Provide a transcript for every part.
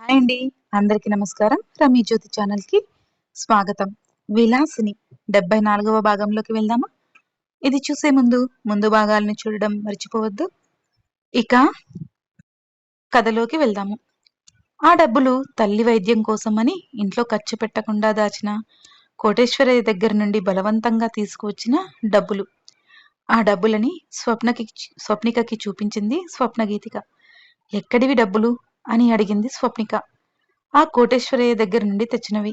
Hi అండి. అందరికీ నమస్కారం. రమీ జ్యోతి ఛానల్కి స్వాగతం. విలాసిని డెబ్బై నాలుగవ భాగంలోకి వెళ్దామా? ఇది చూసే ముందు ముందు భాగాలను చూడడం మర్చిపోవద్దు. ఇక కథలోకి వెళ్దాము. ఆ డబ్బులు తల్లి వైద్యం కోసమని ఇంట్లో ఖర్చు పెట్టకుండా దాచిన కోటేశ్వరయ్య దగ్గర నుండి బలవంతంగా తీసుకువచ్చిన డబ్బులు. ఆ డబ్బులని స్వప్నకి స్వప్నికకి చూపించింది స్వప్నగీతిక. ఎక్కడివి డబ్బులు? అని అడిగింది స్వప్నిక. ఆ కోటేశ్వరయ్య దగ్గర నుండి తెచ్చినవి.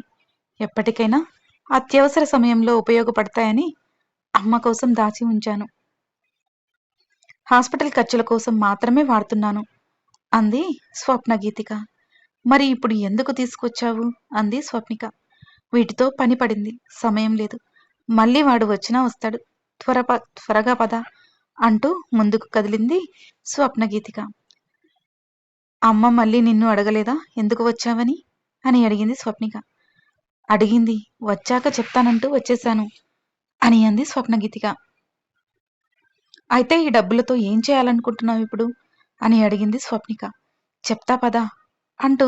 ఎప్పటికైనా అత్యవసర సమయంలో ఉపయోగపడతాయని అమ్మ కోసం దాచి ఉంచాను. హాస్పిటల్ ఖర్చుల కోసం మాత్రమే వాడుతున్నాను అంది స్వప్న గీతిక. మరి ఇప్పుడు ఎందుకు తీసుకొచ్చావు? అంది స్వప్నిక. వీటితో పని పడింది. సమయం లేదు. మళ్ళీ వాడు వచ్చినా వస్తాడు. త్వర త్వరగా పద అంటూ ముందుకు కదిలింది స్వప్నగీతిక అమ్మ మళ్ళీ నిన్ను అడగలేదా? ఎందుకు వచ్చావని? అని అడిగింది స్వప్నిక. అడిగింది వచ్చాక చెప్తానంటూ వచ్చేశాను అని అంది స్వప్నగీతిక అయితే ఈ డబ్బులతో ఏం చేయాలనుకుంటున్నావు ఇప్పుడు? అని అడిగింది స్వప్నిక. చెప్తా పదా అంటూ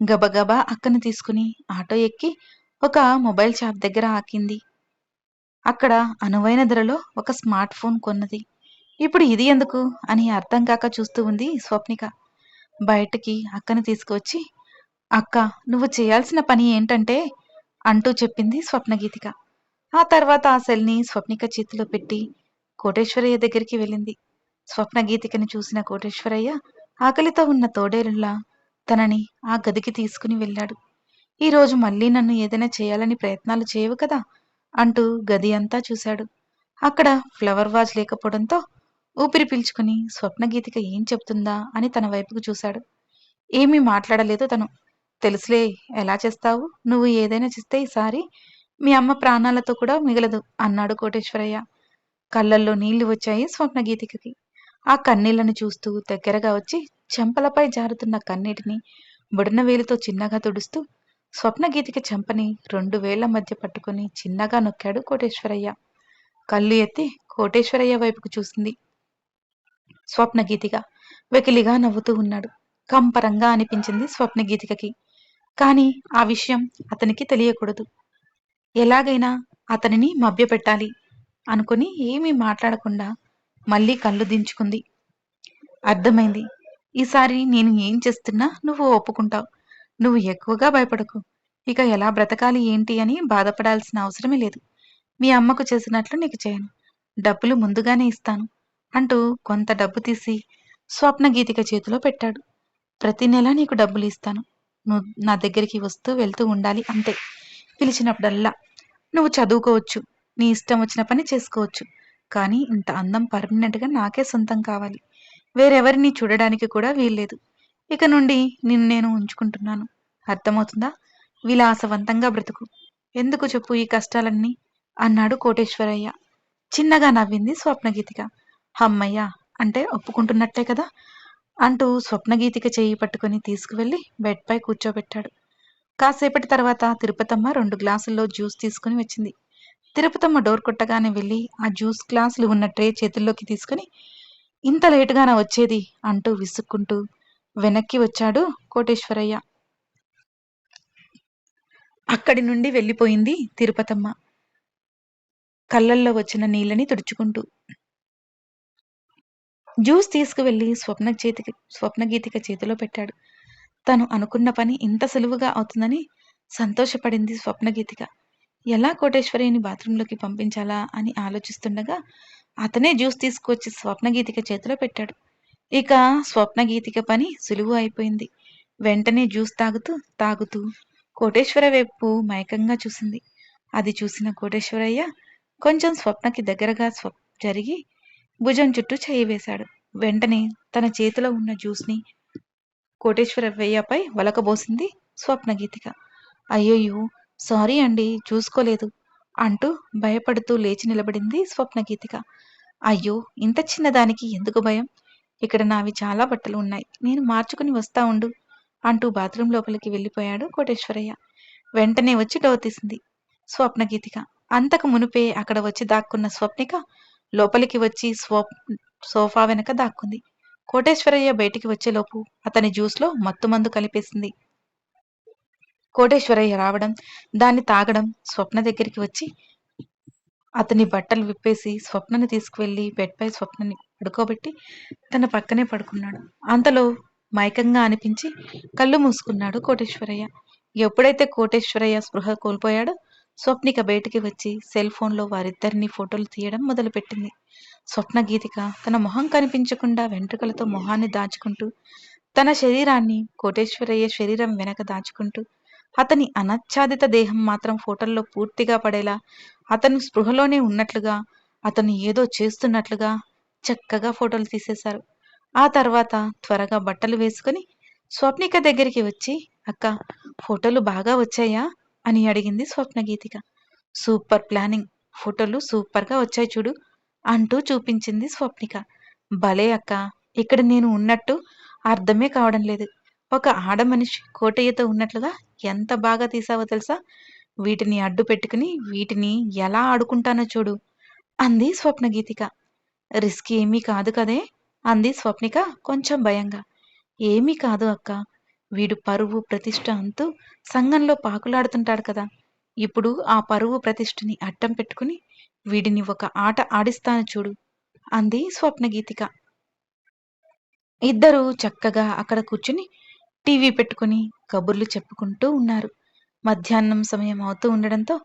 గబగబా అక్కని తీసుకుని ఆటో ఎక్కి ఒక మొబైల్ షాప్ దగ్గర ఆకింది. అక్కడ అనువైన ధరలో ఒక స్మార్ట్ ఫోన్ కొన్నది. ఇప్పుడు ఇది ఎందుకు? అని అర్థం కాక చూస్తూ ఉంది స్వప్నిక. బయటికి అక్కని తీసుకువచ్చి అక్క నువ్వు చేయాల్సిన పని ఏంటంటే అంటూ చెప్పింది స్వప్నగీతిక. ఆ తర్వాత ఆ సెల్ని స్వప్నిక చేతిలో పెట్టి కోటేశ్వరయ్య దగ్గరికి వెళ్ళింది. స్వప్నగీతికని చూసిన కోటేశ్వరయ్య ఆకలితో ఉన్న తోడేలులా తనని ఆ గదికి తీసుకుని వెళ్ళాడు. ఈరోజు మళ్ళీ నన్ను ఏదైనా చేయాలని ప్రయత్నాలు చేయవు కదా అంటూ గది అంతా చూశాడు. అక్కడ ఫ్లవర్ వాజ్ లేకపోవడంతో ఊపిరి పీల్చుకుని స్వప్నగీతిక ఏం చెప్తుందా అని తన వైపుకు చూశాడు. ఏమీ మాట్లాడలేదు తను. తెలుసులే ఎలా చేస్తావు? నువ్వు ఏదైనా చేస్తే ఈసారి మీ అమ్మ ప్రాణాలతో కూడా మిగలదు అన్నాడు కోటేశ్వరయ్య. కళ్ళల్లో నీళ్ళు వచ్చాయి స్వప్నగీతికకి. ఆ కన్నీళ్ళను చూస్తూ దగ్గరగా వచ్చి చెంపలపై జారుతున్న కన్నీటిని బుడన వేలుతో చిన్నగా తుడుస్తూ స్వప్నగీతిక చెంపని రెండు వేళ్ళ మధ్య పట్టుకుని చిన్నగా నొక్కాడు కోటేశ్వరయ్య. కళ్ళు ఎత్తి కోటేశ్వరయ్య వైపుకు చూసింది. స్వప్నగీతిక వెకిలిగా నవ్వుతూ ఉన్నాడు. కంపరంగా అనిపించింది స్వప్నగీతికకి. కానీ ఆ విషయం అతనికి తెలియకూడదు. ఎలాగైనా అతనిని మభ్యపెట్టాలి అనుకుని ఏమీ మాట్లాడకుండా మళ్ళీ కళ్ళు దించుకుంది. అర్థమైంది. ఈసారి నేను ఏం చేస్తున్నా నువ్వు ఒప్పుకుంటావు. నువ్వు ఎక్కువగా భయపడకు. ఇక ఎలా బ్రతకాలి ఏంటి అని బాధపడాల్సిన అవసరమే లేదు. మీ అమ్మకు చేసినట్లు నీకు చేయను. డబ్బులు ముందుగానే ఇస్తాను. అంటూ కొంత డబ్బు తీసి స్వప్న గీతిక చేతిలో పెట్టాడు. ప్రతి నెల నీకు డబ్బులు ఇస్తాను. నువ్వు నా దగ్గరికి వస్తూ వెళ్తూ ఉండాలి అంతే. పిలిచినప్పుడల్లా నువ్వు చదువుకోవచ్చు. నీ ఇష్టం వచ్చిన పని చేసుకోవచ్చు. కానీ ఇంత అందం పర్మనెంట్గా నాకే సొంతం కావాలి. వేరెవరిని చూడడానికి కూడా వీల్లేదు. ఇక నుండి నిన్ను నేను ఉంచుకుంటున్నాను. అర్థమవుతుందా? విలాసవంతంగా బ్రతుకు. ఎందుకు చెప్పు ఈ కష్టాలన్నీ? అన్నాడు కోటేశ్వరయ్య. చిన్నగా నవ్వింది స్వప్నగీతిక. హమ్మయ్య అంటే ఒప్పుకుంటున్నట్టే కదా? అంటూ స్వప్నగీతిక చేయి పట్టుకుని తీసుకువెళ్ళి బెడ్పై కూర్చోబెట్టాడు. కాసేపటి తర్వాత తిరుపతమ్మ రెండు గ్లాసుల్లో జ్యూస్ తీసుకుని వచ్చింది. తిరుపతమ్మ డోర్ కొట్టగానే వెళ్ళి ఆ జ్యూస్ గ్లాసులు ఉన్న ట్రే చేతుల్లోకి తీసుకుని ఇంత లేటుగాన వచ్చేది? అంటూ విసుక్కుంటూ వెనక్కి వచ్చాడు కోటేశ్వరయ్య. అక్కడి నుండి వెళ్ళిపోయింది తిరుపతమ్మ. కళ్ళల్లో వచ్చిన నీళ్ళని తుడుచుకుంటూ. జ్యూస్ తీసుకువెళ్ళి స్వప్న చేతికి స్వప్నగీతిక చేతిలో పెట్టాడు. తను అనుకున్న పని ఇంత సులువుగా అవుతుందని సంతోషపడింది స్వప్నగీతిక ఎలా కోటేశ్వరిని బాత్రూంలోకి పంపించాలా అని ఆలోచిస్తుండగా అతనే జ్యూస్ తీసుకువచ్చి స్వప్నగీతిక చేతిలో పెట్టాడు. ఇక స్వప్నగీతిక పని సులువు అయిపోయింది. వెంటనే జ్యూస్ తాగుతూ తాగుతూ కోటేశ్వర వైపు మైకంగా చూసింది. అది చూసిన కోటేశ్వరయ్య కొంచెం స్వప్నకి దగ్గరగా స్వ జరిగి భుజం చుట్టూ చేయి వేశాడు. వెంటనే తన చేతిలో ఉన్న జ్యూస్ని కోటేశ్వరయ్యపై వలకబోసింది స్వప్నగీతిక. అయ్యయ్యో సారీ అండి చూసుకోలేదు అంటూ భయపడుతూ లేచి నిలబడింది స్వప్నగీతిక. అయ్యో ఇంత చిన్నదానికి ఎందుకు భయం? ఇక్కడ నావి చాలా బట్టలు ఉన్నాయి నేను మార్చుకుని వస్తా ఉండు అంటూ బాత్రూం లోపలికి వెళ్ళిపోయాడు కోటేశ్వరయ్య. వెంటనే వచ్చి డోర్ తీసింది స్వప్నగీతిక. అంతకు మునుపే అక్కడ వచ్చి దాక్కున్న స్వప్నిక లోపలికి వచ్చి స్వప్ సోఫా వెనక దాక్కుంది. కోటేశ్వరయ్య బయటికి వచ్చేలోపు అతని జ్యూస్లో మత్తుమందు కలిపేసింది. కోటేశ్వరయ్య రావడం దాన్ని తాగడం స్వప్న దగ్గరికి వచ్చి అతని బట్టలు విప్పేసి స్వప్నని తీసుకువెళ్ళి బెడ్పై స్వప్నని పడుకోబెట్టి తన పక్కనే పడుకున్నాడు. అంతలో మైకంగా అనిపించి కళ్ళు మూసుకున్నాడు కోటేశ్వరయ్య. ఎప్పుడైతే కోటేశ్వరయ్య స్పృహ కోల్పోయాడో స్వప్నిక బయటికి వచ్చి సెల్ ఫోన్లో వారిద్దరిని ఫోటోలు తీయడం మొదలుపెట్టింది. స్వప్న గీతిక తన మొహం కనిపించకుండా వెంట్రుకలతో మొహాన్ని దాచుకుంటూ తన శరీరాన్ని కోటేశ్వరయ్య శరీరం వెనక దాచుకుంటూ అతని అనచ్ఛాదిత దేహం మాత్రం ఫోటోల్లో పూర్తిగా పడేలా అతను స్పృహలోనే ఉన్నట్లుగా అతను ఏదో చేస్తున్నట్లుగా చక్కగా ఫోటోలు తీసేశారు. ఆ తర్వాత త్వరగా బట్టలు వేసుకుని స్వప్నిక దగ్గరికి వచ్చి అక్క ఫోటోలు బాగా వచ్చాయా? అని అడిగింది స్వప్నగీతిక. Super planning. ఫోటోలు సూపర్గా వచ్చాయి చూడు అంటూ చూపించింది స్వప్నిక. భలే అక్క ఇక్కడ నేను ఉన్నట్టు అర్థమే కావడం లేదు. ఒక ఆడ మనిషి కోటయ్యతో ఉన్నట్లుగా ఎంత బాగా తీసావో తెలుసా? వీటిని అడ్డు పెట్టుకుని వీటిని ఎలా ఆడుకుంటానో చూడు అంది స్వప్నగీతిక. రిస్క్ ఏమీ కాదు కదే అంది స్వప్నిక కొంచెం భయంగా. ఏమీ కాదు అక్క వీడు పరువు ప్రతిష్ట అంటూ సంఘంలో పాకులాడుతుంటాడు కదా. ఇప్పుడు ఆ పరువు ప్రతిష్టని అడ్డం పెట్టుకుని వీడిని ఒక ఆట ఆడిస్తాను చూడు అంది స్వప్నగీతిక. ఇద్దరూ చక్కగా అక్కడ కూర్చుని టీవీ పెట్టుకుని కబుర్లు చెప్పుకుంటూ ఉన్నారు. మధ్యాహ్నం సమయం అవుతూ ఉండడంతో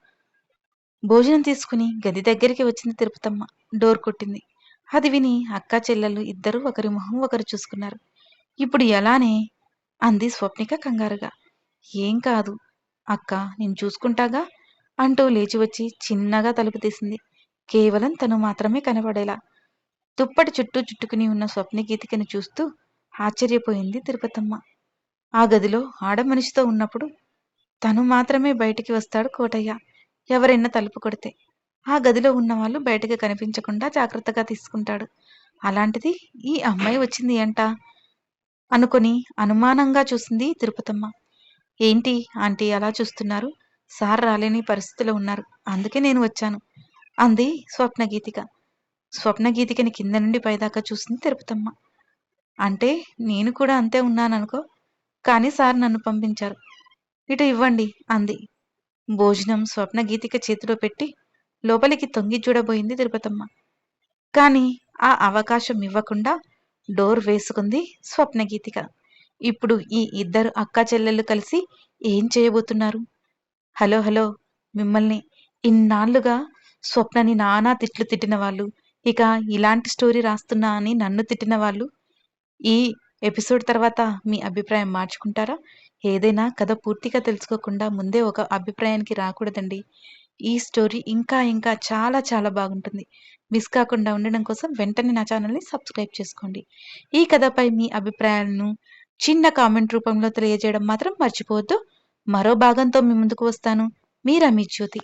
భోజనం తీసుకుని గది దగ్గరికి వచ్చింది తిరుపతమ్మ. డోర్ కొట్టింది. అది విని అక్క చెల్లెలు ఇద్దరు ఒకరి మొహం ఒకరు చూసుకున్నారు. ఇప్పుడు ఎలానే అంది స్వప్నిక కంగారుగా. ఏం కాదు. అక్క నేను చూసుకుంటాగా? అంటూ లేచి వచ్చి చిన్నగా తలుపు తీసింది. కేవలం తను మాత్రమే కనబడేలా. దుప్పటి చుట్టూ చుట్టుకుని ఉన్న స్వప్నగీతికను చూస్తూ ఆశ్చర్యపోయింది తిరుపతమ్మ. ఆ గదిలో ఆడ మనిషితో ఉన్నప్పుడు తను మాత్రమే బయటికి వస్తాడు కోటయ్య. ఎవరైనా తలుపు కొడితే ఆ గదిలో ఉన్నవాళ్ళు బయటకు కనిపించకుండా జాగ్రత్తగా తీసుకుంటాడు. అలాంటిది ఈ అమ్మాయి వచ్చింది అంట అనుకొని అనుమానంగా చూసింది తిరుపతమ్మ. ఏంటి ఆంటీ అలా చూస్తున్నారు? సార్ రాలేని పరిస్థితిలో ఉన్నారు. అందుకే నేను వచ్చాను అంది స్వప్నగీతిక. స్వప్నగీతికని కింద నుండి పైదాకా చూసింది తిరుపతమ్మ. అంటే నేను కూడా అంతే ఉన్నాననుకో? కానీ సార్ నన్ను పంపించారు. ఇటు ఇవ్వండి అంది. భోజనం స్వప్నగీతిక చేతిలో పెట్టి లోపలికి తొంగి చూడబోయింది తిరుపతమ్మ. కానీ ఆ అవకాశం ఇవ్వకుండా డోర్ వేసుకుంది స్వప్నగీతిక. ఇప్పుడు ఈ ఇద్దరు అక్క చెల్లెళ్ళు కలిసి ఏం చేయబోతున్నారు? హలో హలో మిమ్మల్ని ఇన్నాళ్ళుగా స్వప్నని నానా తిట్లు తిట్టిన వాళ్ళు ఇక ఇలాంటి స్టోరీ రాస్తున్నా అని నన్ను తిట్టిన వాళ్ళు ఈ ఎపిసోడ్ తర్వాత మీ అభిప్రాయం మార్చుకుంటారా? ఏదైనా కథ పూర్తిగా తెలుసుకోకుండా ముందే ఒక అభిప్రాయానికి రాకూడదండి. ఈ స్టోరీ ఇంకా ఇంకా చాలా చాలా బాగుంటుంది. మిస్ కాకుండా ఉండడం కోసం వెంటనే నా ఛానల్ని సబ్స్క్రైబ్ చేసుకోండి. ఈ కథపై మీ అభిప్రాయాలను చిన్న కామెంట్ రూపంలో తెలియజేయడం మాత్రం మర్చిపోవద్దు. మరో భాగంతో మీ ముందుకు వస్తాను. మీరా మీ జ్యోతి.